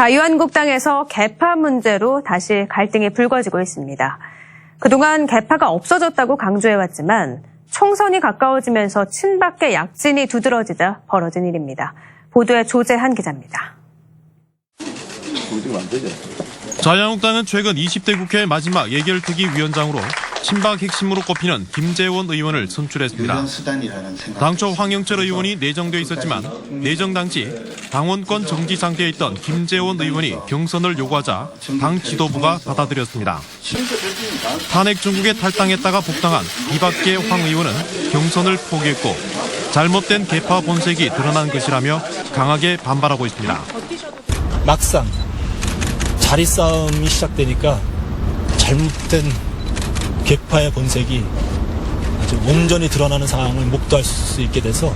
자유한국당에서 개파 문제로 다시 갈등이 불거지고 있습니다. 그동안 개파가 없어졌다고 강조해왔지만 총선이 가까워지면서 친박계 약진이 두드러지자 벌어진 일입니다. 보도에 조재한 기자입니다. 자유한국당은 최근 20대 국회 마지막 예결특위 위원장으로 친박 핵심으로 꼽히는 김재원 의원을 선출했습니다. 당초 황영철 의원이 내정돼 있었지만 내정 당시 당원권 정지 상태에 있던 김재원 의원이 경선을 요구하자 당 지도부가 받아들였습니다. 탄핵 중국에 탈당했다가 복당한 이밖에 황 의원은 경선을 포기했고 잘못된 개파 본색이 드러난 것이라며 강하게 반발하고 있습니다. 막상 자리 싸움이 시작되니까 잘못된 개파의 본색이 아주 온전히 드러나는 상황을 목도할 수 있게 돼서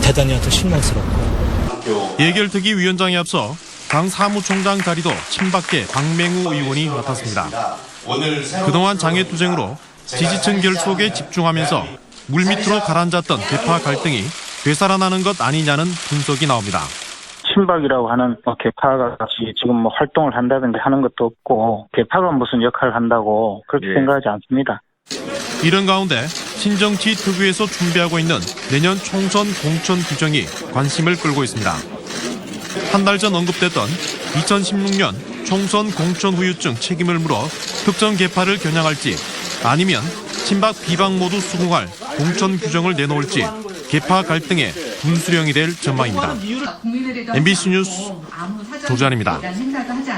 대단히 아주 실망스럽고 예결특위 위원장에 앞서 당 사무총장 자리도 친박계 박맹우 의원이 맡았습니다. 그동안 장애투쟁으로 지지층 결속에 집중하면서 물밑으로 가라앉았던 개파 갈등이 되살아나는 것 아니냐는 분석이 나옵니다. 친박이라고 하는 뭐 개파가 같이 지금 뭐 활동을 한다든지 하는 것도 없고 개파가 무슨 역할을 한다고 그렇게 생각하지 않습니다. 이런 가운데 신정치 특위에서 준비하고 있는 내년 총선 공천 규정이 관심을 끌고 있습니다. 한 달 전 언급됐던 2016년 총선 공천 후유증 책임을 물어 특정 개파를 겨냥할지 아니면 친박 비박 모두 수긍할 공천 규정을 내놓을지 개파 갈등의 분수령이 될 전망입니다. MBC 뉴스 조지환입니다.